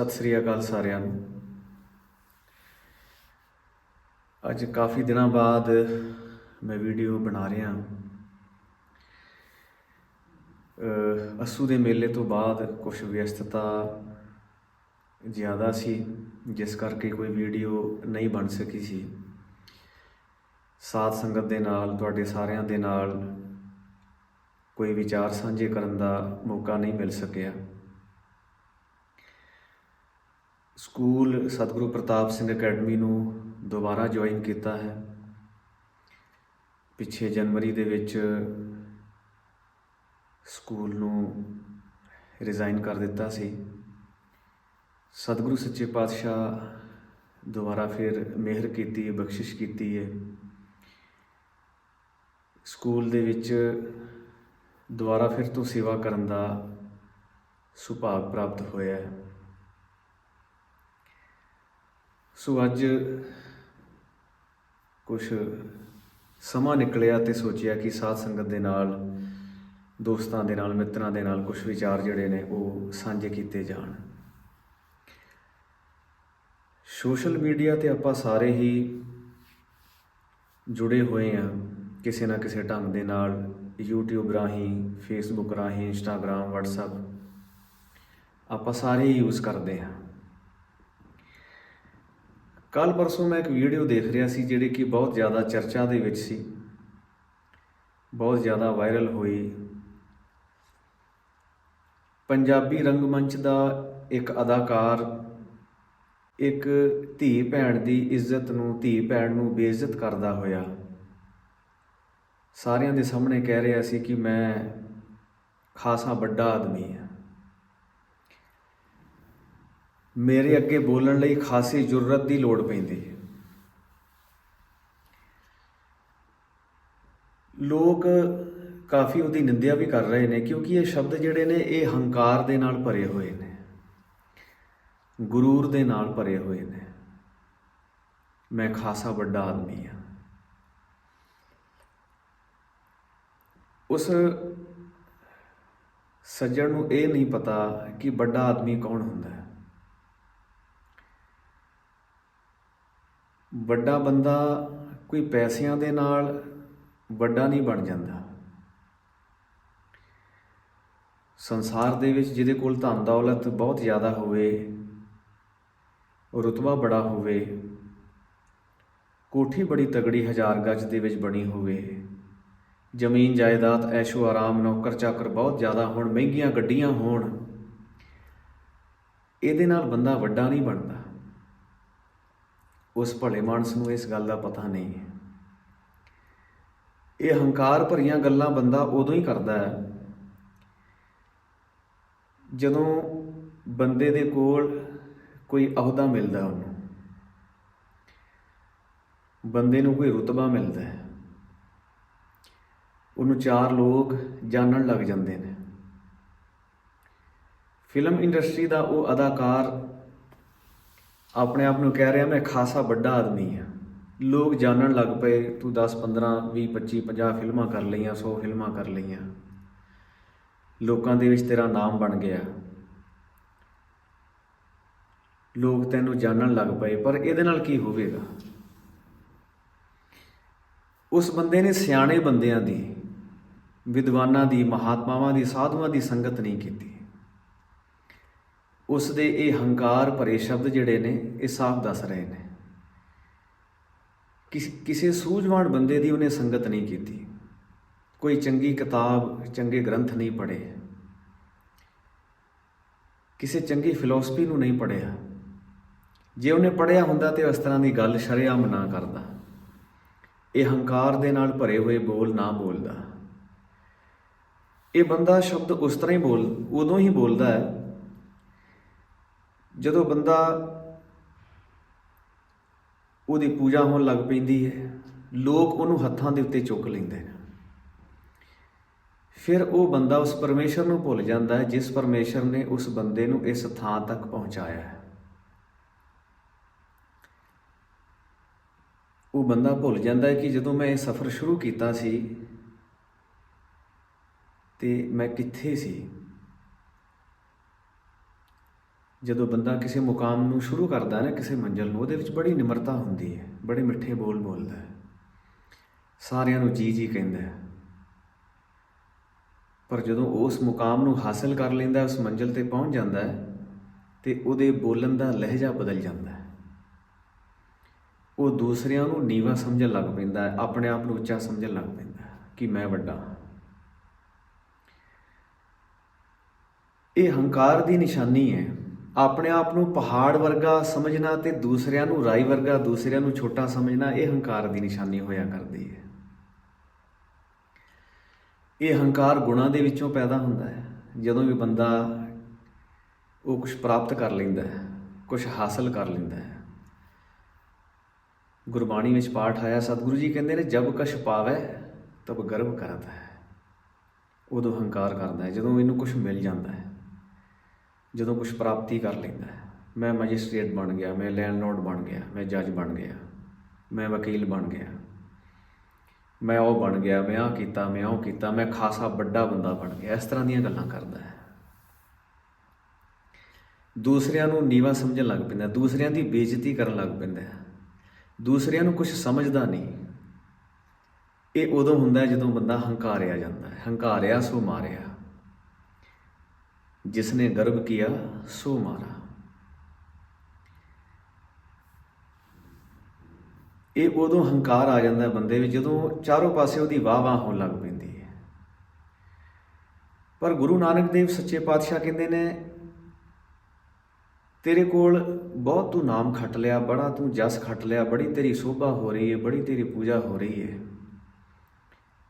ਸਤਿ ਸ੍ਰੀ ਅਕਾਲ ਸਾਰਿਆਂ ਨੂੰ। ਅੱਜ ਕਾਫੀ ਦਿਨਾਂ ਬਾਅਦ ਮੈਂ ਵੀਡੀਓ ਬਣਾ ਰਿਹਾ ਅਹ ਅਸੂ ਦੇ ਮੇਲੇ ਤੋਂ ਬਾਅਦ ਕੁਝ ਵਿਅਸਤਤਾ ਜ਼ਿਆਦਾ ਸੀ, ਜਿਸ ਕਰਕੇ ਕੋਈ ਵੀਡੀਓ ਨਹੀਂ ਬਣ ਸਕੀ ਸੀ। ਸਾਥ ਸੰਗਤ ਦੇ ਨਾਲ, ਤੁਹਾਡੇ ਸਾਰਿਆਂ ਦੇ ਨਾਲ ਕੋਈ ਵਿਚਾਰ ਸਾਂਝੇ ਕਰਨ ਦਾ ਮੌਕਾ ਨਹੀਂ ਮਿਲ ਸਕਿਆ। ਸਕੂਲ ਸਤਿਗੁਰੂ ਪ੍ਰਤਾਪ ਸਿੰਘ ਅਕੈਡਮੀ ਨੂੰ ਦੁਬਾਰਾ ਜੁਆਇਨ ਕੀਤਾ ਹੈ। ਪਿੱਛੇ ਜਨਵਰੀ ਦੇ ਵਿੱਚ ਸਕੂਲ ਨੂੰ ਰਿਜ਼ਾਈਨ ਕਰ ਦਿੱਤਾ ਸੀ। ਸਤਿਗੁਰੂ ਸੱਚੇ ਪਾਤਸ਼ਾਹ ਦੁਬਾਰਾ ਫਿਰ ਮਿਹਰ ਕੀਤੀ ਹੈ ਬਖਸ਼ਿਸ਼ ਕੀਤੀ ਹੈ। ਸਕੂਲ ਦੇ ਵਿੱਚ ਦੁਬਾਰਾ ਫਿਰ ਤੋਂ ਸੇਵਾ ਕਰਨ ਦਾ ਸੁਭਾਗ ਪ੍ਰਾਪਤ ਹੋਇਆ ਹੈ। ਸੋ ਅੱਜ ਕੁਝ ਸਮਾਂ ਨਿਕਲਿਆ ਤੇ ਸੋਚਿਆ ਕਿ ਸਾਧ ਸੰਗਤ ਦੇ ਨਾਲ, ਦੋਸਤਾਂ ਦੇ ਨਾਲ, ਮਿੱਤਰਾਂ ਦੇ ਨਾਲ ਕੁਝ ਵਿਚਾਰ ਜਿਹੜੇ ਨੇ ਉਹ ਸਾਂਝੇ ਕੀਤੇ ਜਾਣ। ਸੋਸ਼ਲ ਮੀਡੀਆ ਤੇ ਆਪਾਂ ਸਾਰੇ ਹੀ ਜੁੜੇ ਹੋਏ ਆ ਕਿਸੇ ਨਾ ਕਿਸੇ ਢੰਗ ਦੇ ਨਾਲ, YouTube ਰਾਹੀਂ, Facebook ਰਾਹੀਂ, Instagram, WhatsApp, ਆਪਾਂ ਸਾਰੇ ਹੀ ਯੂਜ਼ ਕਰਦੇ ਹਾਂ। ਕੱਲ ਪਰਸੋਂ ਮੈਂ ਇੱਕ ਵੀਡੀਓ ਦੇਖ ਰਿਹਾ ਸੀ ਜਿਹੜੀ ਕਿ ਬਹੁਤ ਜ਼ਿਆਦਾ ਚਰਚਾ ਦੇ ਵਿੱਚ ਸੀ। ਬਹੁਤ ਜ਼ਿਆਦਾ ਵਾਇਰਲ ਹੋਈ। ਪੰਜਾਬੀ ਰੰਗਮੰਚ ਦਾ ਇੱਕ ਅਦਾਕਾਰ ਇੱਕ ਧੀ ਭੈਣ ਦੀ ਇੱਜ਼ਤ ਨੂੰ ਧੀ ਭੈਣ ਨੂੰ ਬੇਇੱਜ਼ਤ ਕਰਦਾ ਹੋਇਆ। ਸਾਰਿਆਂ ਦੇ ਸਾਹਮਣੇ ਕਹਿ ਰਿਹਾ ਸੀ ਕਿ ਮੈਂ ਖਾਸਾ ਵੱਡਾ ਆਦਮੀ ਹਾਂ। ਮੇਰੇ ਅੱਗੇ ਬੋਲਣ ਲਈ ਖਾਸੀ ਜੁਰਤ ਦੀ ਲੋੜ ਪੈਂਦੀ ਹੈ। ਲੋਕ ਕਾਫੀ ਉਹਦੀ ਨਿੰਦਿਆ ਵੀ ਕਰ ਰਹੇ ਨੇ ਕਿਉਂਕਿ ਇਹ ਸ਼ਬਦ ਜਿਹੜੇ ਨੇ, ਇਹ ਹੰਕਾਰ ਦੇ ਨਾਲ ਭਰੇ ਹੋਏ ਨੇ। ਗੁਰੂਰ ਦੇ ਨਾਲ ਭਰੇ ਹੋਏ ਨੇ। ਮੈਂ ਖਾਸਾ ਵੱਡਾ ਆਦਮੀ ਹਾਂ। ਉਸ ਸੱਜਣ ਨੂੰ ਇਹ ਨਹੀਂ ਪਤਾ ਕਿ ਵੱਡਾ ਆਦਮੀ ਕੌਣ ਹੁੰਦਾ ਹੈ। ਵੱਡਾ ਬੰਦਾ ਕੋਈ ਪੈਸਿਆਂ ਦੇ ਨਾਲ ਵੱਡਾ ਨਹੀਂ ਬਣ ਜਾਂਦਾ। ਸੰਸਾਰ ਦੇ ਵਿੱਚ ਜਿਹਦੇ ਕੋਲ ਧਨ ਦੌਲਤ ਬਹੁਤ ਜ਼ਿਆਦਾ ਹੋਵੇ, ਰੁਤਬਾ ਬੜਾ ਹੋਵੇ, ਕੋਠੀ ਬੜੀ ਤਗੜੀ ਹਜ਼ਾਰ ਗੱਜ ਦੇ ਵਿੱਚ ਬਣੀ ਹੋਵੇ, ਜ਼ਮੀਨ ਜਾਇਦਾਦ ਐਸ਼ੋ ਆਰਾਮ, ਨੌਕਰ ਚਾਕਰ ਬਹੁਤ ਜ਼ਿਆਦਾ ਹੋਣ, ਮਹਿੰਗੀਆਂ ਗੱਡੀਆਂ ਹੋਣ, ਇਹਦੇ ਨਾਲ ਬੰਦਾ ਵੱਡਾ ਨਹੀਂ ਬਣਦਾ। ਉਸ ਭਲੇ ਮਾਨਸ ਨੂੰ ਇਸ ਗੱਲ ਦਾ ਪਤਾ ਨਹੀਂ। ਹੈ ਇਹ ਹੰਕਾਰ ਭਰੀਆਂ ਗੱਲਾਂ ਬੰਦਾ ਉਦੋਂ ਹੀ ਕਰਦਾ ਹੈ, ਜਦੋਂ ਬੰਦੇ ਦੇ ਕੋਲ ਕੋਈ ਅਹੁਦਾ ਮਿਲਦਾ ਉਹਨੂੰ। ਬੰਦੇ ਨੂੰ ਕੋਈ ਰੁਤਬਾ ਮਿਲਦਾ ਹੈ। ਉਹਨੂੰ ਚਾਰ ਲੋਕ ਜਾਣਨ ਲੱਗ ਜਾਂਦੇ ਨੇ। ਫਿਲਮ ਇੰਡਸਟਰੀ ਦਾ ਉਹ ਅਦਾਕਾਰ ਆਪਣੇ ਆਪ ਨੂੰ ਕਹਿ ਰਿਹਾ, ਮੈਂ ਖਾਸਾ ਵੱਡਾ ਆਦਮੀ ਹਾਂ। ਲੋਕ ਜਾਣਨ ਲੱਗ ਪਏ, ਤੂੰ 10 15 20 25 50 ਫਿਲਮਾਂ ਕਰ ਲਈਆਂ 100 ਫਿਲਮਾਂ ਕਰ ਲਈਆਂ। ਲੋਕਾਂ ਦੇ ਵਿੱਚ ਤੇਰਾ ਨਾਮ ਬਣ ਗਿਆ। ਲੋਕ ਤੈਨੂੰ ਜਾਣਨ ਲੱਗ ਪਏ, ਪਰ ਇਹਦੇ ਨਾਲ ਕੀ ਹੋਵੇਗਾ? ਉਸ ਬੰਦੇ ਨੇ ਸਿਆਣੇ ਬੰਦਿਆਂ ਦੀ, ਵਿਦਵਾਨਾਂ ਦੀ, ਮਹਾਤਮਾਵਾਂ ਦੀ, ਸਾਧੂਆਂ ਦੀ ਸੰਗਤ ਨਹੀਂ ਕੀਤੀ। ਉਸ ਦੇ ਇਹ ਹੰਕਾਰ ਭਰੇ ਸ਼ਬਦ ਜਿਹੜੇ ਨੇ, ਇਹ ਸਾਫ਼ ਦੱਸ ਰਹੇ ਨੇ। ਕਿਸ- ਕਿਸੇ ਸੂਝਵਾਨ ਬੰਦੇ ਦੀ ਉਹਨੇ ਸੰਗਤ ਨਹੀਂ ਕੀਤੀ। ਕੋਈ ਚੰਗੀ ਕਿਤਾਬ, ਚੰਗੇ ਗ੍ਰੰਥ ਨਹੀਂ ਪੜ੍ਹੇ। ਕਿਸੇ ਚੰਗੀ ਫਿਲਾਸਫੀ ਨੂੰ ਨਹੀਂ ਪੜ੍ਹਿਆ। ਜੇ ਉਹਨੇ ਪੜ੍ਹਿਆ ਹੁੰਦਾ ਤੇ ਇਸ ਤਰ੍ਹਾਂ ਦੀ ਗੱਲ ਸ਼ਰੇਆਮ ਨਾ ਕਰਦਾ। ਇਹ ਹੰਕਾਰ ਦੇ ਨਾਲ ਭਰੇ ਹੋਏ ਬੋਲ ਨਾ ਬੋਲਦਾ। ਇਹ ਬੰਦਾ ਸ਼ਬਦ ਉਸ ਤਰ੍ਹਾਂ ਹੀ ਬੋਲ, ਉਦੋਂ ਹੀ ਬੋਲਦਾ ਹੈ ਜਦੋਂ ਬੰਦਾ ਉਹਦੀ ਪੂਜਾ ਹੋਣ ਲੱਗ ਪੈਂਦੀ ਹੈ, ਲੋਕ ਉਹਨੂੰ ਹੱਥਾਂ ਦੇ ਉੱਤੇ ਚੁੱਕ ਲੈਂਦੇ ਨੇ। ਫਿਰ ਉਹ ਬੰਦਾ ਉਸ ਪਰਮੇਸ਼ਰ ਨੂੰ ਭੁੱਲ ਜਾਂਦਾ ਹੈ, ਜਿਸ ਪਰਮੇਸ਼ਰ ਨੇ ਉਸ ਬੰਦੇ ਨੂੰ ਇਸ ਥਾਂ ਤੱਕ ਪਹੁੰਚਾਇਆ ਹੈ। ਉਹ ਬੰਦਾ ਭੁੱਲ ਜਾਂਦਾ ਹੈ ਕਿ ਜਦੋਂ ਮੈਂ ਇਹ ਸਫ਼ਰ ਸ਼ੁਰੂ ਕੀਤਾ ਸੀ, ਤੇ ਮੈਂ ਕਿੱਥੇ ਸੀ? ਜਦੋਂ ਬੰਦਾ ਕਿਸੇ ਮੁਕਾਮ ਨੂੰ ਸ਼ੁਰੂ ਕਰਦਾ ਹੈ ਨਾ, ਕਿਸੇ ਮੰਜ਼ਲ ਨੂੰ, ਉਹਦੇ ਵਿੱਚ ਬੜੀ ਨਿਮਰਤਾ ਹੁੰਦੀ ਹੈ, ਬੜੇ ਮਿੱਠੇ ਬੋਲ ਬੋਲਦਾ ਹੈ। ਸਾਰਿਆਂ ਨੂੰ ਜੀ ਜੀ ਕਹਿੰਦਾ ਹੈ। ਪਰ ਜਦੋਂ ਉਸ ਮੁਕਾਮ ਨੂੰ ਹਾਸਲ ਕਰ ਲੈਂਦਾ, ਉਸ ਮੰਜ਼ਲ ਤੇ ਪਹੁੰਚ ਜਾਂਦਾ ਹੈ, ਤੇ ਉਹਦੇ ਬੋਲਣ ਦਾ ਲਹਿਜਾ ਬਦਲ ਜਾਂਦਾ ਹੈ। ਉਹ ਦੂਸਰਿਆਂ ਨੂੰ ਨੀਵਾ ਸਮਝਣ ਲੱਗ ਪੈਂਦਾ ਹੈ, ਆਪਣੇ ਆਪ ਨੂੰ ਉੱਚਾ ਸਮਝਣ ਲੱਗ ਪੈਂਦਾ ਹੈ ਕਿ ਮੈਂ ਵੱਡਾ ਹਾਂ। ਇਹ ਹੰਕਾਰ ਦੀ ਨਿਸ਼ਾਨੀ ਹੈ। ਆਪਣੇ ਆਪ ਨੂੰ ਪਹਾੜ ਵਰਗਾ ਸਮਝਣਾ ਤੇ ਦੂਸਰਿਆਂ ਨੂੰ ਰਾਈ ਵਰਗਾ, ਦੂਸਰਿਆਂ ਨੂੰ ਛੋਟਾ ਸਮਝਣਾ, ਇਹ ਹੰਕਾਰ ਦੀ ਨਿਸ਼ਾਨੀ ਹੋਇਆ ਕਰਦੀ ਹੈ। ਇਹ ਹੰਕਾਰ ਗੁਣਾਂ ਦੇ ਵਿੱਚੋਂ ਪੈਦਾ ਹੁੰਦਾ ਹੈ। ਜਦੋਂ ਵੀ ਬੰਦਾ ਉਹ ਕੁਝ ਪ੍ਰਾਪਤ ਕਰ ਲੈਂਦਾ ਹੈ ਕੁਝ ਹਾਸਲ ਕਰ ਲੈਂਦਾ ਹੈ। ਗੁਰਬਾਣੀ ਵਿੱਚ ਪਾਠ ਆਇਆ, ਸਤਿਗੁਰੂ ਜੀ ਕਹਿੰਦੇ ਨੇ, ਜਬ ਕਛ ਪਾਵੈ, ਤਬ ਗਰਭ ਕਰਦਾ ਹੈ। ਉਦੋਂ ਹੰਕਾਰ ਕਰਦਾ ਹੈ, ਜਦੋਂ ਇਹਨੂੰ ਕੁਝ ਮਿਲ ਜਾਂਦਾ ਹੈ। ਜਦੋਂ ਕੁਝ ਪ੍ਰਾਪਤੀ ਕਰ ਲੈਂਦਾ ਹੈ। ਮੈਂ ਮੈਜਿਸਟ੍ਰੇਟ ਬਣ ਗਿਆ, ਮੈਂ ਲੈਂਡਲੋਰਡ ਬਣ ਗਿਆ, ਮੈਂ ਜੱਜ ਬਣ ਗਿਆ, ਮੈਂ ਵਕੀਲ ਬਣ ਗਿਆ। ਮੈਂ ਉਹ ਬਣ ਗਿਆ, ਮੈਂ ਆਹ ਕੀਤਾ, ਮੈਂ ਉਹ ਕੀਤਾ, ਮੈਂ ਖਾਸਾ ਵੱਡਾ ਬੰਦਾ ਬਣ ਗਿਆ। ਇਸ ਤਰ੍ਹਾਂ ਦੀਆਂ ਗੱਲਾਂ ਕਰਦਾ ਹੈ। ਦੂਸਰਿਆਂ ਨੂੰ ਨੀਵਾ ਸਮਝਣ ਲੱਗ ਪੈਂਦਾ ਦੂਸਰਿਆਂ ਦੀ ਬੇਇੱਜ਼ਤੀ ਕਰਨ ਲੱਗ ਪੈਂਦਾ ਦੂਸਰਿਆਂ ਨੂੰ ਕੁਝ ਸਮਝਦਾ ਨਹੀਂ। ਇਹ ਉਦੋਂ ਹੁੰਦਾ ਜਦੋਂ ਬੰਦਾ ਹੰਕਾਰਿਆ ਜਾਂਦਾ ਹੈ। ਹੰਕਾਰਿਆ ਸੋ ਮਾਰਿਆ। ਜਿਸ ਨੇ ਗਰਭ ਕੀਆ, ਸੋ ਮਾਰਾ। ਇਹ ਉਦੋਂ ਹੰਕਾਰ ਆ ਜਾਂਦਾ ਬੰਦੇ ਵਿੱਚ ਜਦੋਂ ਚਾਰੋਂ ਪਾਸੇ ਉਹਦੀ ਵਾਹ ਵਾਹ ਹੋਣ ਲੱਗ ਪੈਂਦੀ ਹੈ। ਪਰ ਗੁਰੂ ਨਾਨਕ ਦੇਵ ਸੱਚੇ ਪਾਤਸ਼ਾਹ ਕਹਿੰਦੇ ਨੇ, ਤੇਰੇ ਕੋਲ ਬਹੁਤ ਤੂੰ ਨਾਮ ਖੱਟ ਲਿਆ, ਬੜਾ ਤੂੰ ਜਸ ਖੱਟ ਲਿਆ, ਬੜੀ ਤੇਰੀ ਸੋਭਾ ਹੋ ਰਹੀ ਹੈ, ਬੜੀ ਤੇਰੀ ਪੂਜਾ ਹੋ ਰਹੀ ਹੈ।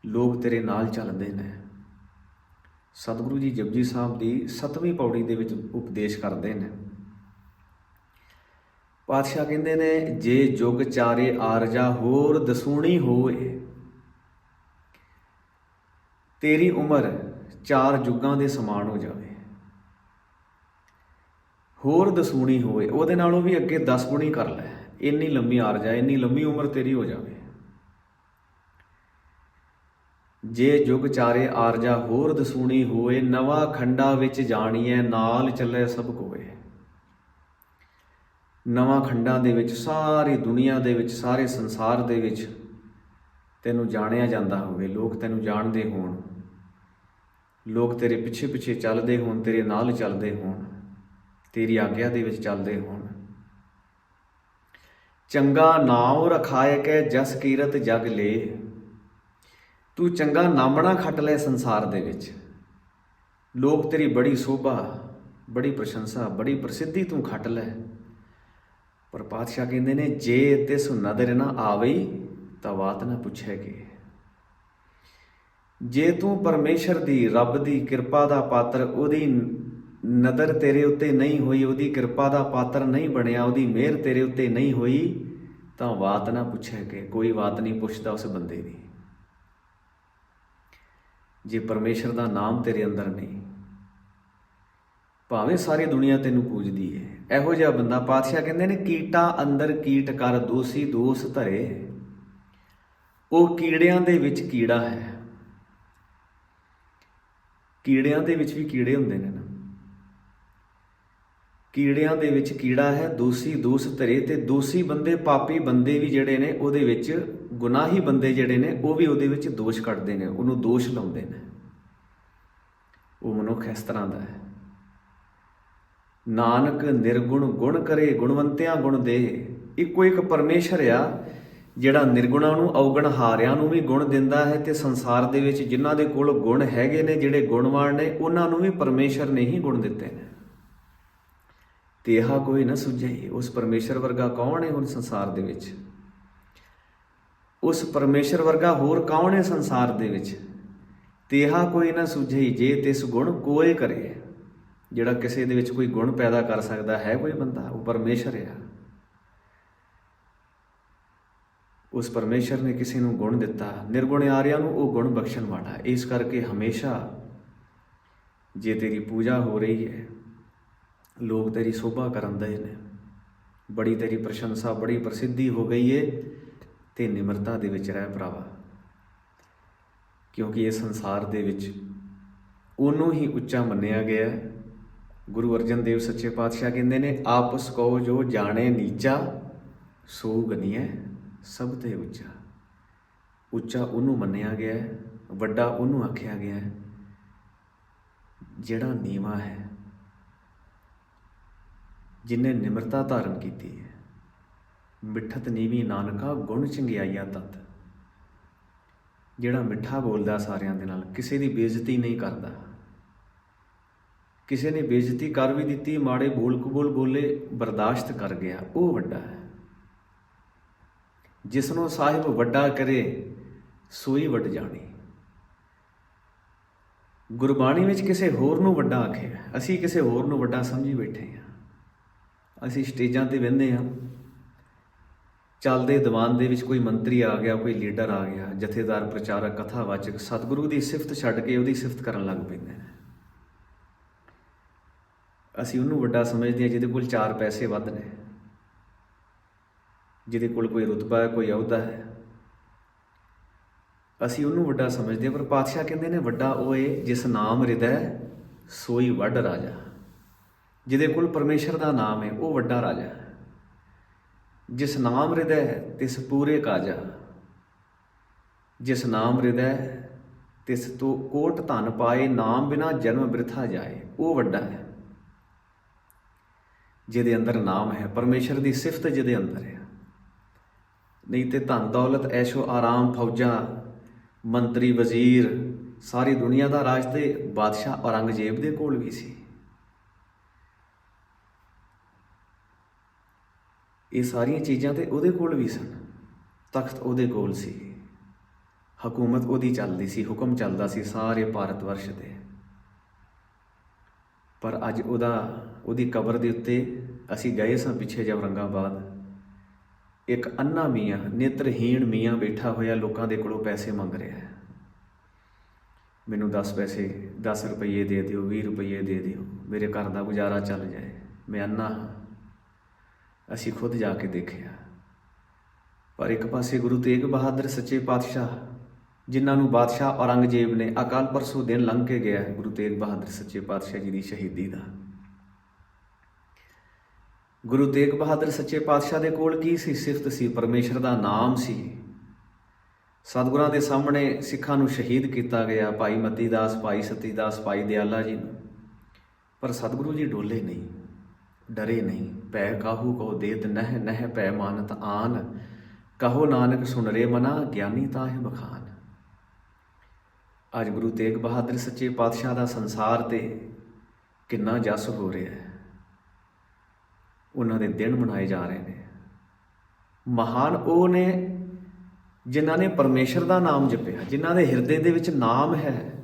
ਲੋਕ ਤੇਰੇ ਨਾਲ ਚੱਲਦੇ ਨੇ। ਸਤਿਗੁਰੂ ਜੀ ਜਪਜੀ ਸਾਹਿਬ ਦੀ 7ਵੀਂ ਪੌੜੀ ਦੇ ਵਿੱਚ ਉਪਦੇਸ਼ ਕਰਦੇ ਨੇ। ਪਾਤਸ਼ਾਹ ਕਹਿੰਦੇ ਨੇ, ਜੇ ਜੁਗ ਚਾਰੇ ਆਰਜਾ ਹੋਰ ਦਸੂਣੀ ਹੋਏ, ਤੇਰੀ ਉਮਰ ਚਾਰ ਜੁਗਾਂ ਦੇ ਸਮਾਨ ਹੋ ਜਾਵੇ। ਹੋਰ ਦਸੂਣੀ ਹੋਵੇ ਉਹਦੇ ਨਾਲੋਂ ਵੀ ਅੱਗੇ 10 ਗੁਣੀ ਕਰ ਲੈ। ਇੰਨੀ ਲੰਮੀ ਆਰਜਾ, ਇੰਨੀ ਲੰਮੀ ਉਮਰ ਤੇਰੀ ਹੋ ਜਾਵੇ। ਜੇ ਜੁਗ ਚਾਰੇ ਆਰਜਾ ਹੋਰ ਦਸੂਣੀ ਹੋਏ, ਨਵਾਂ ਖੰਡਾ ਵਿੱਚ ਜਾਣੀਐ, ਨਾਲ ਚੱਲੇ ਸਭ ਕੋਏ। ਨਵਾਂ ਖੰਡਾਂ ਦੇ ਵਿੱਚ, ਸਾਰੀ ਦੁਨੀਆ ਦੇ ਵਿੱਚ, ਸਾਰੇ ਸੰਸਾਰ ਦੇ ਵਿੱਚ ਤੈਨੂੰ ਜਾਣਿਆ ਜਾਂਦਾ ਹੋਵੇ। ਲੋਕ ਤੈਨੂੰ ਜਾਣਦੇ ਹੋਣ। ਲੋਕ ਤੇਰੇ ਪਿੱਛੇ ਪਿੱਛੇ ਚੱਲਦੇ ਹੋਣ, ਤੇਰੇ ਨਾਲ ਚੱਲਦੇ ਹੋਣ, ਤੇਰੀ ਆਗਿਆ ਦੇ ਵਿੱਚ ਚੱਲਦੇ ਹੋਣ। ਚੰਗਾ ਨਾਉ ਰਖਾਇ ਕੈ, ਜਸ ਕੀਰਤ ਜਗ ਲੇ। ਤੂੰ ਚੰਗਾ ਨਾਮਣਾ ਖੱਟ ਲੈ ਸੰਸਾਰ ਦੇ ਵਿੱਚ। ਲੋਕ ਤੇਰੀ ਬੜੀ ਸੋਭਾ, ਬੜੀ ਪ੍ਰਸ਼ੰਸਾ, ਬੜੀ ਪ੍ਰਸਿੱਧੀ ਤੂੰ ਖੱਟ ਲੈ। ਪਰ ਪਾਤਸ਼ਾਹ ਕਹਿੰਦੇ ਨੇ, ਜੇ ਤਿਸ ਨਦਰ ਨਾ ਆਵਈ, ਤਾਂ ਬਾਤ ਨਾ ਪੁੱਛੇਗੇ ਜੇ ਤੂੰ ਪਰਮੇਸ਼ਰ ਦੀ ਰੱਬ ਦੀ ਕਿਰਪਾ ਦਾ ਪਾਤਰ, ਉਹਦੀ ਨਦਰ ਤੇਰੇ ਉੱਤੇ ਨਹੀਂ ਹੋਈ, ਉਹਦੀ ਕਿਰਪਾ ਦਾ ਪਾਤਰ ਨਹੀਂ ਬਣਿਆ, ਉਹਦੀ ਮਿਹਰ ਤੇਰੇ ਉੱਤੇ ਨਹੀਂ ਹੋਈ, ਤਾਂ ਬਾਤ ਨਾ ਪੁੱਛੇਗੇ ਕੋਈ ਬਾਤ ਨਹੀਂ ਪੁੱਛਦਾ ਉਸ ਬੰਦੇ ਦੀ। ਜੇ ਪਰਮੇਸ਼ਰ ਦਾ ਨਾਮ ਤੇਰੇ ਅੰਦਰ ਨਹੀਂ, ਭਾਵੇਂ ਸਾਰੀ ਦੁਨੀਆ ਤੈਨੂੰ ਪੂਜਦੀ ਹੈ ਇਹੋ ਜਿਹਾ ਬੰਦਾ ਪਾਤਸ਼ਾਹ ਕਹਿੰਦੇ ਨੇ, ਕੀਟਾ ਅੰਦਰ ਕੀਟ ਕਰ, ਦੋਸੀ ਦੋਸ ਧਰੇ। ਉਹ ਕੀੜਿਆਂ ਦੇ ਵਿੱਚ ਕੀੜਾ ਹੈ। ਕੀੜਿਆਂ ਦੇ ਵਿੱਚ ਵੀ ਕੀੜੇ ਹੁੰਦੇ ਨੇ ਨਾ। ਕੀੜਿਆਂ ਦੇ ਵਿੱਚ ਕੀੜਾ ਹੈ, ਦੋਸੀ ਦੋਸ ਧਰੇ ਤੇ ਦੋਸੀ ਬੰਦੇ, ਪਾਪੀ ਬੰਦੇ ਵੀ ਜਿਹੜੇ ਨੇ, ਉਹਦੇ ਵਿੱਚ ਗੁਨਾਹੀ ਬੰਦੇ ਜਿਹੜੇ ਨੇ, ਉਹ ਵੀ ਉਹਦੇ ਵਿੱਚ ਦੋਸ਼ ਕੱਢਦੇ ਨੇ, ਉਹਨੂੰ ਦੋਸ਼ ਲਾਉਂਦੇ ਨੇ। ਉਹ ਮਨੁੱਖ ਇਸ ਤਰ੍ਹਾਂ ਦਾ ਹੈ। ਨਾਨਕ ਨਿਰਗੁਣ ਗੁਣ ਕਰੇ, ਗੁਣਵੰਤਿਆਂ ਗੁਣ ਦੇ। ਇੱਕੋ ਇੱਕ ਪਰਮੇਸ਼ਰ ਆ, ਜਿਹੜਾ ਨਿਰਗੁਣਾਂ ਨੂੰ ਔਗਣ ਹਾਰਿਆਂ ਨੂੰ ਵੀ ਗੁਣ ਦਿੰਦਾ ਹੈ ਤੇ ਸੰਸਾਰ ਦੇ ਵਿੱਚ ਜਿਨ੍ਹਾਂ ਦੇ ਕੋਲ ਗੁਣ ਹੈਗੇ ਨੇ, ਜਿਹੜੇ ਗੁਣਵਾਨ ਨੇ, ਉਹਨਾਂ ਨੂੰ ਵੀ ਪਰਮੇਸ਼ਰ ਨੇ ਹੀ ਗੁਣ ਦਿੱਤੇ ਨੇ। ਤੇ ਇਹ ਕੋਈ ਨਾ ਸੁਝੇ ਉਸ ਪਰਮੇਸ਼ਰ ਵਰਗਾ ਕੌਣ ਹੈ ਹੁਣ ਸੰਸਾਰ ਦੇ ਵਿੱਚ? ਉਸ ਪਰਮੇਸ਼ਰ ਵਰਗਾ ਹੋਰ ਕੌਣ ਹੈ ਸੰਸਾਰ ਦੇ ਵਿੱਚ? ਤੇ ਕੋਈ ਨਾ ਸੁਝੇ ਜੇ ਤਿਸ ਗੁਣ ਕੋਏ ਕਰੇ। ਜਿਹੜਾ ਕਿਸੇ ਦੇ ਵਿੱਚ ਕੋਈ ਗੁਣ ਪੈਦਾ ਕਰ ਸਕਦਾ ਹੈ ਕੋਈ ਬੰਦਾ, ਉਹ ਪਰਮੇਸ਼ਰ ਆ। ਉਸ ਪਰਮੇਸ਼ਰ ਨੇ ਕਿਸੇ ਨੂੰ ਗੁਣ ਦਿੱਤਾ। ਨਿਰਗੁਣ ਆਰਿਆਂ ਨੂੰ ਉਹ ਗੁਣ ਬਖਸ਼ਣ ਵਾਲਾ। ਇਸ ਕਰਕੇ ਹਮੇਸ਼ਾ ਜੇ ਤੇਰੀ ਪੂਜਾ ਹੋ ਰਹੀ ਹੈ, ਲੋਕ ਤੇਰੀ ਸੋਭਾ ਕਰਨ ਦੇ ਨੇ। ਬੜੀ ਤੇਰੀ ਪ੍ਰਸ਼ੰਸਾ, ਬੜੀ ਪ੍ਰਸਿੱਧੀ ਹੋ ਗਈ ਏ। ਤੇ ਨਿਮਰਤਾ ਦੇ ਵਿੱਚ ਰਹਿ ਭਰਾਵਾ। ਕਿਉਂਕਿ ਇਹ ਸੰਸਾਰ ਦੇ ਵਿੱਚ ਉਹਨੂੰ ਹੀ ਉੱਚਾ ਮੰਨਿਆ ਗਿਆ ਹੈ। ਗੁਰੂ ਅਰਜਨ ਦੇਵ ਸੱਚੇ ਪਾਤਸ਼ਾਹ ਕਹਿੰਦੇ ਨੇ, ਆਪਸ ਕੋ ਜੋ ਜਾਣੇ ਨੀਚਾ ਸੋ ਗਨੀਐ ਸਭ ਤੇ ਉੱਚਾ। ਉੱਚਾ ਉਹਨੂੰ ਮੰਨਿਆ ਗਿਆ ਹੈ, ਵੱਡਾ ਉਹਨੂੰ ਆਖਿਆ ਗਿਆ ਹੈ, ਜਿਹੜਾ ਨੀਵਾ ਹੈ ਜਿਨੇ ਨਿਮਰਤਾ ਧਾਰਨ ਕੀਤੀ ਹੈ। ਮਿੱਠਤ ਨੀਵੀਂ ਨਾਨਕਾ ਗੁਣ ਚੰਗਿਆਈਆ ਤਤ। ਜਿਹੜਾ ਮਿੱਠਾ ਬੋਲਦਾ ਸਾਰਿਆਂ ਦੇ ਨਾਲ, ਕਿਸੇ ਦੀ ਬੇਇੱਜ਼ਤੀ ਨਹੀਂ ਕਰਦਾ। ਕਿਸੇ ਨੇ ਬੇਇੱਜ਼ਤੀ ਕਰ ਵੀ ਦਿੱਤੀ, ਮਾੜੇ ਬੋਲ ਕਬੂਲ ਬੋਲੇ, ਬਰਦਾਸ਼ਤ ਕਰ ਗਿਆ, ਉਹ ਵੱਡਾ ਹੈ। ਜਿਸ ਨੂੰ ਸਾਹਿਬ ਵੱਡਾ ਕਰੇ, ਸੋਈ ਵੱਡ ਜਾਣੀ। ਗੁਰਬਾਣੀ ਵਿੱਚ ਕਿਸੇ ਹੋਰ ਨੂੰ ਵੱਡਾ ਆਖਿਆ ਅਸੀਂ ਕਿਸੇ ਹੋਰ ਨੂੰ ਵੱਡਾ ਸਮਝੀ ਬੈਠੇ ਹਾਂ। ਅਸੀਂ ਸਟੇਜਾਂ ਤੇ ਬਹਿੰਦੇ ਹਾਂ। ਚੱਲਦੇ ਦੀਵਾਨ ਦੇ ਵਿੱਚ ਕੋਈ ਮੰਤਰੀ ਆ ਗਿਆ, ਕੋਈ ਲੀਡਰ ਆ ਗਿਆ, ਜਥੇਦਾਰ, ਪ੍ਰਚਾਰਕ, ਕਥਾਵਾਚਕ, ਸਤਿਗੁਰੂ ਦੀ ਸਿਫਤ ਛੱਡ ਕੇ ਉਹਦੀ ਸਿਫਤ ਕਰਨ ਲੱਗ ਪੈਂਦੇ ਨੇ। ਅਸੀਂ ਉਹਨੂੰ ਵੱਡਾ ਸਮਝਦੇ ਹਾਂ ਜਿਹਦੇ ਕੋਲ ਚਾਰ ਪੈਸੇ ਵੱਧ ਨੇ, ਜਿਹਦੇ ਕੋਲ ਕੋਈ ਰੁਤਬਾ ਹੈ, ਕੋਈ ਅਹੁਦਾ ਹੈ। ਅਸੀਂ ਉਹਨੂੰ ਵੱਡਾ ਸਮਝਦੇ ਹਾਂ, ਪਰ ਪਾਤਸ਼ਾਹ ਕਹਿੰਦੇ ਨੇ, ਵੱਡਾ ਉਹ ਏ ਜਿਸ ਨਾਮ ਹਿਰਦੈ ਸੋਈ ਵੱਡ ਰਾਜਾ। ਜਿਹਦੇ ਕੋਲ ਪਰਮੇਸ਼ਰ ਦਾ ਨਾਮ ਹੈ ਉਹ ਵੱਡਾ ਰਾਜਾ ਹੈ। ਜਿਸ ਨਾਮ ਹਿਰਦੈ, ਤਿਸ ਪੂਰੇ ਕਾਜਾ। ਜਿਸ ਨਾਮ ਹਿਰਦੈ, ਤਿਸ ਤੋਂ ਕੋਟ ਧਨ ਪਾਏ, ਨਾਮ ਬਿਨਾ ਜਨਮ ਬ੍ਰਿਥਾ ਜਾਏ, ਉਹ ਵੱਡਾ ਹੈ। ਜਿਹਦੇ ਅੰਦਰ ਨਾਮ ਹੈ ਪਰਮੇਸ਼ਰ ਦੀ ਸਿਫਤ ਜਿਹਦੇ ਅੰਦਰ ਹੈ। ਨਹੀਂ ਤੇ ਧਨ ਦੌਲਤ, ਐਸ਼ੋ ਆਰਾਮ, ਫੌਜਾਂ, ਮੰਤਰੀ, ਵਜ਼ੀਰ, ਸਾਰੀ ਦੁਨੀਆ ਦਾ ਰਾਜ ਤੇ ਬਾਦਸ਼ਾਹ ਔਰੰਗਜ਼ੇਬ ਦੇ ਕੋਲ ਵੀ ਸੀ। ਇਹ ਸਾਰੀਆਂ ਚੀਜ਼ਾਂ ਤੇ ਉਹਦੇ ਕੋਲ ਵੀ ਸਨ। ਤਖਤ ਉਹਦੇ ਕੋਲ ਸੀ। ਹਕੂਮਤ ਉਹਦੀ ਚੱਲਦੀ ਸੀ, ਹੁਕਮ ਚੱਲਦਾ ਸੀ ਸਾਰੇ ਭਾਰਤ ਵਰਸ਼ ਤੇ। ਪਰ ਅੱਜ ਉਹਦਾ, ਉਹਦੀ ਕਬਰ ਦੇ ਉੱਤੇ ਅਸੀਂ ਗਏ ਸਾਂ ਪਿੱਛੇ ਜੇ ਔਰੰਗਾਬਾਦ। ਇੱਕ ਅੰਨਾ ਮੀਆਂ, ਨੇਤਰਹੀਣ ਮੀਆਂ ਬੈਠਾ ਹੋਇਆ ਲੋਕਾਂ ਦੇ ਕੋਲੋਂ ਪੈਸੇ ਮੰਗ ਰਿਹਾ ਹੈ। ਮੈਨੂੰ 10 ਪੈਸੇ 10 ਰੁਪਏ ਦੇ ਦਿਓ 20 ਰੁਪਏ ਦੇ ਦਿਓ। ਮੇਰੇ ਘਰ ਦਾ ਗੁਜ਼ਾਰਾ ਚੱਲ ਜਾਏ। ਮੈਂ ਅੰਨਾ ਹਾਂ। ਅਸੀਂ ਖੁਦ ਜਾ ਕੇ ਦੇਖਿਆ। ਪਰ ਇੱਕ ਪਾਸੇ ਗੁਰੂ ਤੇਗ ਬਹਾਦਰ ਸੱਚੇ ਪਾਤਸ਼ਾਹ, ਜਿਨ੍ਹਾਂ ਨੂੰ ਬਾਦਸ਼ਾਹ ਔਰੰਗਜ਼ੇਬ ਨੇ ਅਕਾਲ ਪਰਸੋਂ ਦਿਨ ਲੰਘ ਕੇ ਗਿਆ ਗੁਰੂ ਤੇਗ ਬਹਾਦਰ ਸੱਚੇ ਪਾਤਸ਼ਾਹ ਜੀ ਦੀ ਸ਼ਹੀਦੀ ਦਾ। ਗੁਰੂ ਤੇਗ ਬਹਾਦਰ ਸੱਚੇ ਪਾਤਸ਼ਾਹ ਦੇ ਕੋਲ ਕੀ ਸੀ? ਸਿਫਤ ਸੀ, ਪਰਮੇਸ਼ਰ ਦਾ ਨਾਮ ਸੀ। ਸਤਿਗੁਰਾਂ ਦੇ ਸਾਹਮਣੇ ਸਿੱਖਾਂ ਨੂੰ ਸ਼ਹੀਦ ਕੀਤਾ ਗਿਆ, ਭਾਈ ਮਤੀ ਦਾਸ ਭਾਈ ਸਤੀ ਦਾਸ ਭਾਈ ਦਿਆਲਾ ਜੀ ਨੂੰ। ਪਰ ਸਤਿਗੁਰੂ ਜੀ ਡੋਲੇ ਨਹੀਂ। ਡਰੇ ਨਹੀਂ। ਪੈ ਕਾਹੂ ਕੋ ਦੇਤ ਨਹਿ ਨਹਿ ਪੈ ਮਾਨਤ ਆਨ। ਕਹੋ ਨਾਨਕ ਸੁਨ ਰੇ ਮਨਾ, ਗਿਆਨੀ ਤਾਹਿ ਬਖਾਨ। ਅੱਜ ਗੁਰੂ ਤੇਗ ਬਹਾਦਰ ਸੱਚੇ ਪਾਤਸ਼ਾਹ ਦਾ ਸੰਸਾਰ ਤੇ ਕਿੰਨਾ ਜਸ ਹੋ ਰਿਹਾ ਹੈ। ਉਹਨਾਂ ਦੇ ਦਿਨ ਮਨਾਏ ਜਾ ਰਹੇ ਨੇ। ਮਹਾਨ ਉਹ ਨੇ ਜਿਨ੍ਹਾਂ ਨੇ ਪਰਮੇਸ਼ਰ ਦਾ ਨਾਮ ਜਪਿਆ, ਜਿਨ੍ਹਾਂ ਦੇ ਹਿਰਦੇ ਦੇ ਵਿੱਚ ਨਾਮ ਹੈ।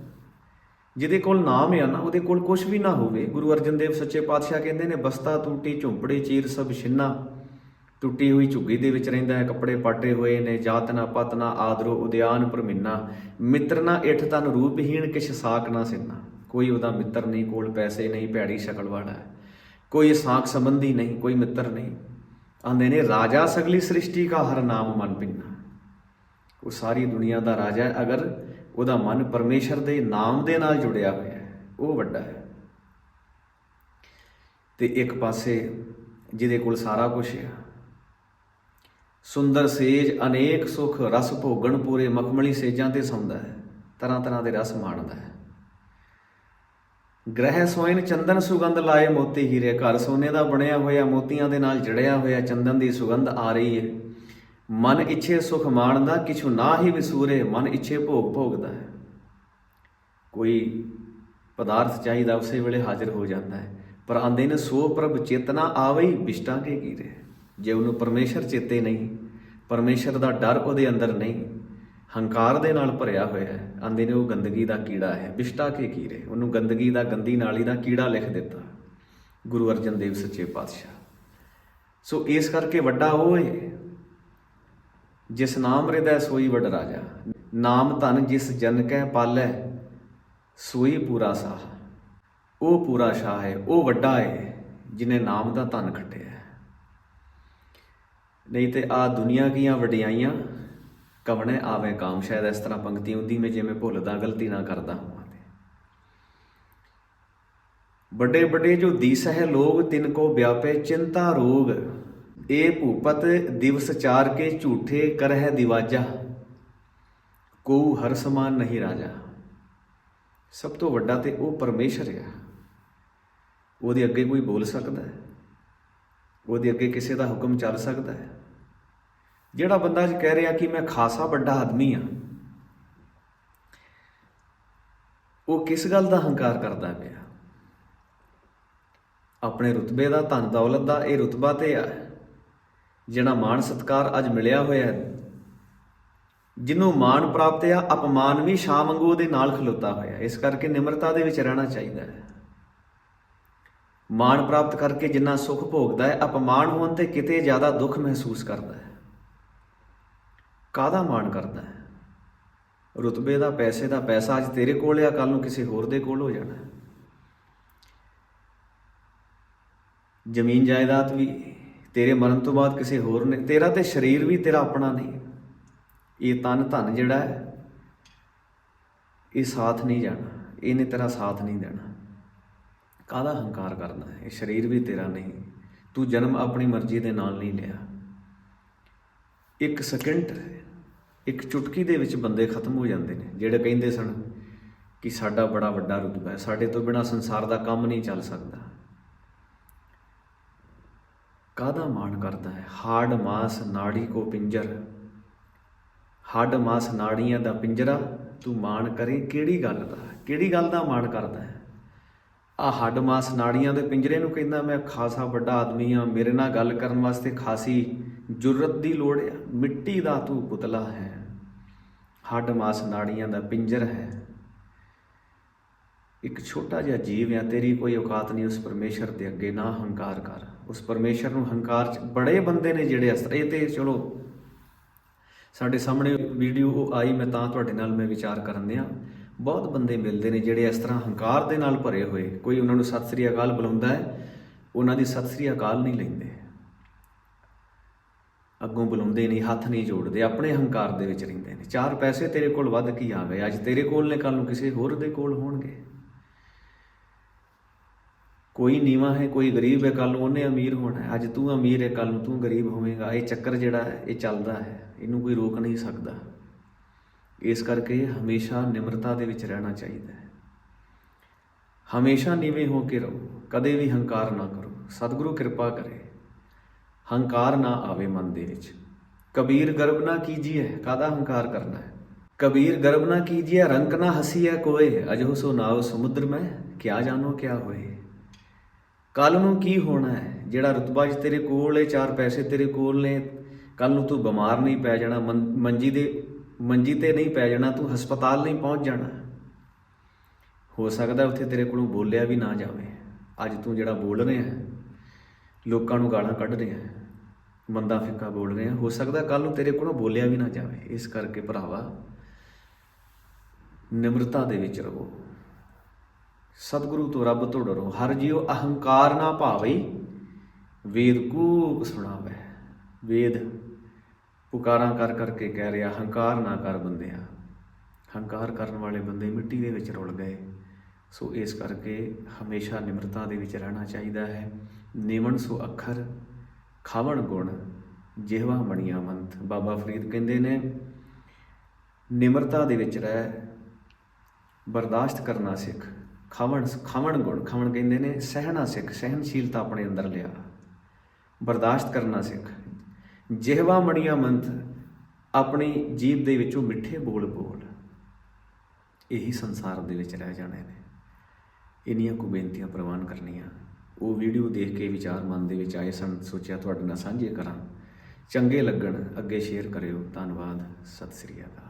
ਜਿਹਦੇ ਕੋਲ ਨਾਮ ਹੈ ਨਾ, ਉਹਦੇ ਕੋਲ ਕੁਝ ਵੀ ਨਾ ਹੋਵੇ। ਗੁਰੂ ਅਰਜਨ ਦੇਵ ਸੱਚੇ ਪਾਤਸ਼ਾਹ ਕਹਿੰਦੇ ਨੇ, ਬਸਤਾ ਟੂਟੀ ਝੁੰਪੜੀ, ਚੀਰ ਸਭ ਛਿੰਨਾ। ਟੁੱਟੀ ਹੋਈ ਝੁੱਗੀ ਦੇ ਵਿੱਚ ਰਹਿੰਦਾ ਹੈ, ਕੱਪੜੇ ਪਾਟੇ ਹੋਏ ਨੇ, ਜਾਤਨਾ ਨਾ ਆਦਰੋ, ਉਦਿਆਨ, ਪਰਮਿੰਨਾ। ਮਿੱਤਰ ਨਾ ਇਠ ਤਨ ਰੂਪਹੀਣ, ਕਿਛ ਸਾਕ ਨਾ ਸਿੰਨਾ। ਕੋਈ ਉਹਦਾ ਮਿੱਤਰ ਨਹੀਂ, ਕੋਲ ਪੈਸੇ ਨਹੀਂ, ਭੈੜੀ ਸ਼ਕਲ ਵਾਲਾ ਹੈ। ਕੋਈ ਸਾਕ ਸੰਬੰਧੀ ਨਹੀਂ, ਕੋਈ ਮਿੱਤਰ ਨਹੀਂ। ਆਂਦੇ ਨੇ, ਰਾਜਾ ਸਗਲੀ ਸ੍ਰਿਸ਼ਟੀ ਕਾ ਹਰ ਨਾਮ ਮਨ ਪਿੰਨਾ। ਉਹ ਸਾਰੀ ਦੁਨੀਆ ਦਾ ਰਾਜਾ ਹੈ। ਅਗਰ ਉਹਦਾ ਮਨ ਪਰਮੇਸ਼ਰ ਦੇ ਨਾਮ ਦੇ ਨਾਲ ਜੁੜਿਆ ਹੋਇਆ ਹੈ। ਉਹ ਵੱਡਾ ਹੈ। ਤੇ ਇੱਕ ਪਾਸੇ ਜਿਹਦੇ ਕੋਲ ਸਾਰਾ ਕੁਝ ਹੈ ਸੁੰਦਰ ਸੇਜ ਅਨੇਕ ਸੁਖ ਰਸ ਭੋਗਣ ਪੂਰੇ ਮਖਮਲੀ ਸੇਜਾਂ ਤੇ ਸੌਂਦਾ ਹੈ। ਤਰ੍ਹਾਂ ਤਰ੍ਹਾਂ ਦੇ ਰਸ ਮਾਣਦਾ ਹੈ। ਗ੍ਰਹਿ ਸੋਇਨ ਚੰਦਨ ਸੁਗੰਧ ਲਾਏ ਮੋਤੀ ਹੀਰੇ। ਘਰ ਸੋਨੇ ਦਾ ਬਣਿਆ ਹੋਇਆ ਮੋਤੀਆਂ ਦੇ ਨਾਲ ਜੜਿਆ ਹੋਇਆ ਚੰਦਨ ਦੀ ਸੁਗੰਧ ਆ ਰਹੀ ਹੈ। ਮਨ ਇੱਛੇ ਸੁਖ ਮਾਣਦਾ, ਕਿਛੂ ਨਾ ਹੀ ਵਿਸੂਰੇ, ਮਨ ਇੱਛੇ ਭੋਗ ਭੋਗਦਾ ਹੈ। ਕੋਈ ਪਦਾਰਥ ਚਾਹੀਦਾ, ਉਸੇ ਵੇਲੇ ਹਾਜ਼ਰ ਹੋ ਜਾਂਦਾ ਹੈ। ਪਰ ਆਂਦੇ ਨੇ, ਸੋ ਪ੍ਰਭ ਚੇਤਨਾ ਆਵਈ, ਬਿਸ਼ਟਾ ਕੇ ਕੀਰੇ। ਜੇ ਉਹਨੂੰ ਪਰਮੇਸ਼ਰ ਚੇਤੇ ਨਹੀਂ, ਪਰਮੇਸ਼ਰ ਦਾ ਡਰ ਉਹਦੇ ਅੰਦਰ ਨਹੀਂ, ਹੰਕਾਰ ਦੇ ਨਾਲ ਭਰਿਆ ਹੋਇਆ ਹੈ। ਆਂਦੇ ਨੇ, ਉਹ ਗੰਦਗੀ ਦਾ ਕੀੜਾ ਹੈ, ਬਿਸ਼ਟਾ ਕੇ ਕੀਰੇ। ਉਹਨੂੰ ਗੰਦਗੀ ਦਾ, ਗੰਦੀ ਨਾਲੀ ਦਾ ਕੀੜਾ ਲਿਖ ਦਿੱਤਾ। ਗੁਰੂ ਅਰਜਨ ਦੇਵ ਸੱਚੇ ਪਾਤਸ਼ਾਹ। ਸੋ ਇਸ ਕਰਕੇ ਵੱਡਾ ਉਹ ਹੈ ਜਿਸ ਨਾਮ ਹਿਰਦੈ ਸੋਈ ਵਡ ਰਾਜਾ। ਨਾਮ ਧਨ ਜਿਸ ਜਨ ਕੈ ਪਾਲੈ, ਸੋਈ ਪੂਰਾ ਸਾਹ। ਉਹ ਪੂਰਾ ਸ਼ਾਹ ਹੈ, ਉਹ ਵੱਡਾ ਹੈ, ਜਿਨੇ ਨਾਮ ਦਾ ਧਨ ਖੱਟਿਆ ਨਹੀਂ ਤੇ ਆ ਦੁਨੀਆ ਕੀਆਂ ਵਡਿਆਈਆਂ, ਕਵਣੇ ਆਵੇ ਕਾਮ। ਸ਼ਾਇਦ ਇਸ ਤਰ੍ਹਾਂ ਪੰਕਤੀ ਹੁੰਦੀ ਮੈਂ ਜਿਵੇਂ ਭੁੱਲਦਾ, ਗਲਤੀ ਨਾ ਕਰਦਾ ਹਾਂ ਵੱਡੇ ਵੱਡੇ ਜੋ ਦੀਸ ਹੈ ਲੋਗ, ਤਿਨ ਕੋ ਵਿਆਪੇ ਚਿੰਤਾ ਰੋਗ। ਇਹ ਭੂਪਤ ਦਿਵਸ ਚਾਰ ਕੇ ਝੂਠੇ ਕਰਹਿ ਦਿਵਾਜਾ, ਕੋ ਹਰ ਸਮਾਨ ਨਹੀਂ ਰਾਜਾ। ਸਭ ਤੋਂ ਵੱਡਾ ਤੇ ਉਹ ਪਰਮੇਸ਼ਰ ਹੈ ਉਹਦੇ ਅੱਗੇ ਕੋਈ ਬੋਲ ਸਕਦਾ ਹੈ? ਉਹਦੇ ਅੱਗੇ ਕਿਸੇ ਦਾ ਹੁਕਮ ਚੱਲ ਸਕਦਾ ਹੈ? ਜਿਹੜਾ ਬੰਦਾ ਅੱਜ ਕਹਿ ਰਿਹਾ ਕਿ ਮੈਂ ਖਾਸਾ ਵੱਡਾ ਆਦਮੀ ਆ, ਉਹ ਕਿਸ ਗੱਲ ਦਾ ਹੰਕਾਰ ਕਰਦਾ ਪਿਆ? ਆਪਣੇ ਰੁਤਬੇ ਦਾ, ਧਨ ਦੌਲਤ ਦਾ ਇਹ ਰੁਤਬਾ ਤੇ ਆ। ਜਿਹੜਾ ਮਾਣ ਸਤਕਾਰ ਅੱਜ ਮਿਲਿਆ ਹੋਇਆ ਹੈ, ਜਿਹਨੂੰ ਮਾਣ ਪ੍ਰਾਪਤ ਆ, ਅਪਮਾਨ ਵੀ ਸ਼ਾਮ ਵਾਂਗੂ ਉਹਦੇ ਨਾਲ ਖਲੋਤਾ ਹੋਇਆ ਇਸ ਕਰਕੇ ਨਿਮਰਤਾ ਦੇ ਵਿੱਚ ਰਹਿਣਾ ਚਾਹੀਦਾ ਹੈ। ਮਾਣ ਪ੍ਰਾਪਤ ਕਰਕੇ ਜਿੰਨਾ ਸੁਖ ਭੋਗਦਾ ਹੈ, ਅਪਮਾਨ ਹੋਣ ਤੇ ਕਿਤੇ ਜ਼ਿਆਦਾ ਦੁੱਖ ਮਹਿਸੂਸ ਕਰਦਾ ਹੈ। ਕਾਹਦਾ ਮਾਣ ਕਰਦਾ ਹੈ? ਰੁਤਬੇ ਦਾ, ਪੈਸੇ ਦਾ, ਪੈਸਾ ਅੱਜ ਤੇਰੇ ਕੋਲ ਆ ਕੱਲ ਨੂੰ ਕਿਸੇ ਹੋਰ ਦੇ ਕੋਲ ਹੋ ਜਾਣਾ ਜ਼ਮੀਨ ਜਾਇਦਾਦ ਵੀ ਤੇਰੇ ਮਰਨ ਤੋਂ ਬਾਅਦ ਕਿਸੇ ਹੋਰ ਨੇ, ਤੇਰਾ ਤੇ ਸਰੀਰ ਵੀ ਤੇਰਾ ਆਪਣਾ ਨਹੀਂ। ਇਹ ਤਨ ਧਨ ਜਿਹੜਾ ਹੈ, ਇਹ ਸਾਥ ਨਹੀਂ ਜਾਣਾ, ਇਹਨੇ ਤੇਰਾ ਸਾਥ ਨਹੀਂ ਦੇਣਾ। ਕਾਹਦਾ ਹੰਕਾਰ ਕਰਨਾ ਇਹ ਸਰੀਰ ਵੀ ਤੇਰਾ ਨਹੀਂ। ਤੂੰ ਜਨਮ ਆਪਣੀ ਮਰਜ਼ੀ ਦੇ ਨਾਲ ਨਹੀਂ ਲਿਆ। ਇੱਕ ਸਕਿੰਟ ਇੱਕ ਚੁਟਕੀ ਦੇ ਵਿੱਚ ਬੰਦੇ ਖਤਮ ਹੋ ਜਾਂਦੇ ਨੇ, ਜਿਹੜੇ ਕਹਿੰਦੇ ਸਨ ਕਿ ਸਾਡਾ ਬੜਾ ਵੱਡਾ ਰੁਤਬਾ ਹੈ, ਸਾਡੇ ਤੋਂ ਬਿਨਾ ਸੰਸਾਰ ਦਾ ਕੰਮ ਨਹੀਂ ਚੱਲ ਸਕਦਾ। ਕਾਹਦਾ ਮਾਣ ਕਰਦਾ ਹੈ? ਹਾੜ ਮਾਸ ਨਾੜੀ ਕੋ ਪਿੰਜਰ। ਹੱਡ ਮਾਸ ਨਾੜੀਆਂ ਦਾ ਪਿੰਜਰਾ, ਤੂੰ ਮਾਣ ਕਰੇ ਕਿਹੜੀ ਗੱਲ ਦਾ? ਕਿਹੜੀ ਗੱਲ ਦਾ ਮਾਣ ਕਰਦਾ ਹੈ? ਆ ਹੱਡ ਮਾਸ ਨਾੜੀਆਂ ਦੇ ਪਿੰਜਰੇ ਨੂੰ ਕਹਿੰਦਾ, ਮੈਂ ਖਾਸਾ ਵੱਡਾ ਆਦਮੀ ਆ ਮੇਰੇ ਨਾਲ ਗੱਲ ਕਰਨ ਵਾਸਤੇ ਖਾਸੀ ਜੁਰਤ ਦੀ ਲੋੜ ਆ ਮਿੱਟੀ ਦਾ ਤੂੰ ਪੁਤਲਾ ਹੈ। ਹੱਡ ਮਾਸ ਨਾੜੀਆਂ ਦਾ ਪਿੰਜਰ ਹੈ। ਇੱਕ ਛੋਟਾ ਜਿਹਾ ਜੀਵ ਆ, ਤੇਰੀ ਕੋਈ ਔਕਾਤ ਨਹੀਂ ਉਸ ਪਰਮੇਸ਼ਰ ਦੇ ਅੱਗੇ, ਨਾ ਹੰਕਾਰ ਕਰ। ਉਸ ਪਰਮੇਸ਼ਰ ਨੂੰ ਹੰਕਾਰ ਚ ਬੜੇ ਬੰਦੇ ਨੇ ਜਿਹੜੇ ਇਸ ਤਰ੍ਹਾਂ, ਇਹ ਤੇ ਚਲੋ ਸਾਡੇ ਸਾਹਮਣੇ ਵੀਡੀਓ ਉਹ ਆਈ, ਮੈਂ ਤਾਂ ਤੁਹਾਡੇ ਨਾਲ ਮੈਂ ਵਿਚਾਰ ਕਰਨ ਦਿਆਂ। ਬਹੁਤ ਬੰਦੇ ਮਿਲਦੇ ਨੇ ਜਿਹੜੇ ਇਸ ਤਰ੍ਹਾਂ ਹੰਕਾਰ ਦੇ ਨਾਲ ਭਰੇ ਹੋਏ। ਕੋਈ ਉਹਨਾਂ ਨੂੰ ਸਤਿ ਸ੍ਰੀ ਅਕਾਲ ਬੁਲਾਉਂਦਾ ਹੈ, ਉਹਨਾਂ ਦੀ ਸਤਿ ਸ੍ਰੀ ਅਕਾਲ ਨਹੀਂ ਲੈਂਦੇ। ਅੱਗੋਂ ਬੁਲਾਉਂਦੇ ਨਹੀਂ, ਹੱਥ ਨਹੀਂ ਜੋੜਦੇ, ਆਪਣੇ ਹੰਕਾਰ ਦੇ ਵਿੱਚ ਰਹਿੰਦੇ ਨੇ। ਚਾਰ ਪੈਸੇ ਤੇਰੇ ਕੋਲ ਵੱਧ ਕੀ ਆ ਗਏ? ਅੱਜ ਤੇਰੇ ਕੋਲ ਨੇ ਕੱਲ ਨੂੰ ਕਿਸੇ ਹੋਰ ਦੇ ਕੋਲ ਹੋਣਗੇ। ਕੋਈ ਨੀਵਾ ਹੈ, ਕੋਈ ਗਰੀਬ ਹੈ ਕੱਲ ਨੂੰ ਉਹਨੇ ਅਮੀਰ ਹੋਣਾ ਹੈ। ਅੱਜ ਤੂੰ ਅਮੀਰ ਹੈ ਕੱਲ ਨੂੰ ਤੂੰ ਗਰੀਬ ਹੋਵੇਂਗਾ। ਇਹ ਚੱਕਰ ਜਿਹੜਾ ਹੈ, ਇਹ ਚੱਲਦਾ ਹੈ। ਇਹਨੂੰ ਕੋਈ ਰੋਕ ਨਹੀਂ ਸਕਦਾ। ਇਸ ਕਰਕੇ ਹਮੇਸ਼ਾ ਨਿਮਰਤਾ ਦੇ ਵਿੱਚ ਰਹਿਣਾ ਚਾਹੀਦਾ ਹੈ। ਹਮੇਸ਼ਾ ਨੀਵੇਂ ਹੋ ਕੇ ਰਹੋ। ਕਦੇ ਵੀ ਹੰਕਾਰ ਨਾ ਕਰੋ। ਸਤਿਗੁਰੂ ਕਿਰਪਾ ਕਰੇ। ਹੰਕਾਰ ਨਾ ਆਵੇ ਮਨ ਦੇ ਵਿੱਚ। ਕਬੀਰ ਗਰਬ ਨਾ ਕੀਜੀਏ ਕਾਦਾ ਹੰਕਾਰ ਕਰਨਾ ਹੈ? ਕਬੀਰ ਗਰਬ ਨਾ ਕੀਜੀਏ ਰੰਕ ਨਾ ਹਸੀਏ ਕੋਏ। ਅਜੋ ਸੋ ਨਾਵ ਸਮੁੰਦਰ ਮੈਂ, ਕਿਆ ਜਾਣੋ ਕਿਆ ਹੋਏ। ਕੱਲ ਨੂੰ ਕੀ ਹੋਣਾ ਹੈ? ਜਿਹੜਾ ਰਤਬਾ ਜ ਤੇਰੇ ਕੋਲ ਹੈ, ਚਾਰ ਪੈਸੇ ਤੇਰੇ ਕੋਲ ਨੇ ਕੱਲ ਨੂੰ ਤੂੰ ਬਿਮਾਰ ਨਹੀਂ ਪੈ ਜਾਣਾ, ਮੰ- ਮੰਜੀ ਦੇ, ਮੰਜੀ ਤੇ ਨਹੀਂ ਪੈ ਜਾਣਾ, ਤੂੰ ਹਸਪਤਾਲ ਨਹੀਂ ਪਹੁੰਚ ਜਾਣਾ। ਹੋ ਸਕਦਾ ਉੱਥੇ ਤੇਰੇ ਕੋਲੋਂ ਬੋਲਿਆ ਵੀ ਨਾ ਜਾਵੇ। ਅੱਜ ਤੂੰ ਜਿਹੜਾ ਬੋਲ ਰਿਹਾ ਹੈ, ਲੋਕਾਂ ਨੂੰ ਗਾਲਾਂ ਕੱਢ ਰਿਹਾ ਹੈ, ਮੰਦਾ ਫਿੱਕਾ ਬੋਲ ਰਿਹਾ ਹੋ ਸਕਦਾ ਕੱਲ ਨੂੰ ਤੇਰੇ ਕੋਲੋਂ ਬੋਲਿਆ ਵੀ ਨਾ ਜਾਵੇ। ਇਸ ਕਰਕੇ ਭਰਾਵਾ, ਨਿਮਰਤਾ ਦੇ ਵਿੱਚ ਰਹੋ। ਸਤਿਗੁਰੂ ਤੋਂ ਰੱਬ ਤੋਂ ਡਰੋ। ਹਰ ਜੀਉ ਅਹੰਕਾਰ ਨਾ ਭਾਵੇ, ਵੇਦ ਕੂਕ ਸੁਣਾਵੇ। ਵੇਦ ਪੁਕਾਰਾਂ ਕਰ ਕਰਕੇ ਕਹਿ ਰਿਹਾ ਹੰਕਾਰ ਨਾ ਕਰ ਬੰਦਿਆ। ਹੰਕਾਰ ਕਰਨ ਵਾਲੇ ਬੰਦੇ ਮਿੱਟੀ ਦੇ ਵਿੱਚ ਰੁਲ ਗਏ। ਸੋ ਇਸ ਕਰਕੇ ਹਮੇਸ਼ਾ ਨਿਮਰਤਾ ਦੇ ਵਿੱਚ ਰਹਿਣਾ ਚਾਹੀਦਾ ਹੈ। ਨਿਮਨ ਸੋ ਅੱਖਰ, ਖਾਵਣ ਗੁਣ, ਜਿਹਵਾ ਮਣੀਆਂ ਮੰਤ। ਬਾਬਾ ਫਰੀਦ ਕਹਿੰਦੇ ਨੇ, ਨਿਮਰਤਾ ਦੇ ਵਿੱਚ ਰਹਿ, ਬਰਦਾਸ਼ਤ ਕਰਨਾ ਸਿੱਖ। ਖਵਣ ਖਾਵਣ ਗੁਣ ਖਵਣ ਕਹਿੰਦੇ ਨੇ ਸਹਿਣਾ ਸਿੱਖ ਸਹਿਨਸ਼ੀਲਤਾ ਆਪਣੇ ਅੰਦਰ ਲਿਆ, ਬਰਦਾਸ਼ਤ ਕਰਨਾ ਸਿੱਖ। ਜਿਹਵਾ ਮਣੀਆਂ ਮੰਤ ਆਪਣੀ ਜੀਭ ਦੇ ਵਿੱਚੋਂ ਮਿੱਠੇ ਬੋਲ ਬੋਲ। ਇਹੀ ਸੰਸਾਰ ਦੇ ਵਿੱਚ ਰਹਿ ਜਾਣੇ ਨੇ। ਇੰਨੀਆਂ ਕੁ ਬੇਨਤੀਆਂ ਪ੍ਰਵਾਨ ਕਰਨੀਆਂ। ਉਹ ਵੀਡੀਓ ਦੇਖ ਕੇ ਵਿਚਾਰ ਮਨ ਦੇ ਵਿੱਚ ਆਏ ਸਨ, ਸੋਚਿਆ ਤੁਹਾਡੇ ਨਾਲ ਸਾਂਝੇ ਕਰਾਂ। ਚੰਗੇ ਲੱਗਣ, ਅੱਗੇ ਸ਼ੇਅਰ ਕਰਿਓ। ਧੰਨਵਾਦ। ਸਤਿ ਸ੍ਰੀ ਅਕਾਲ।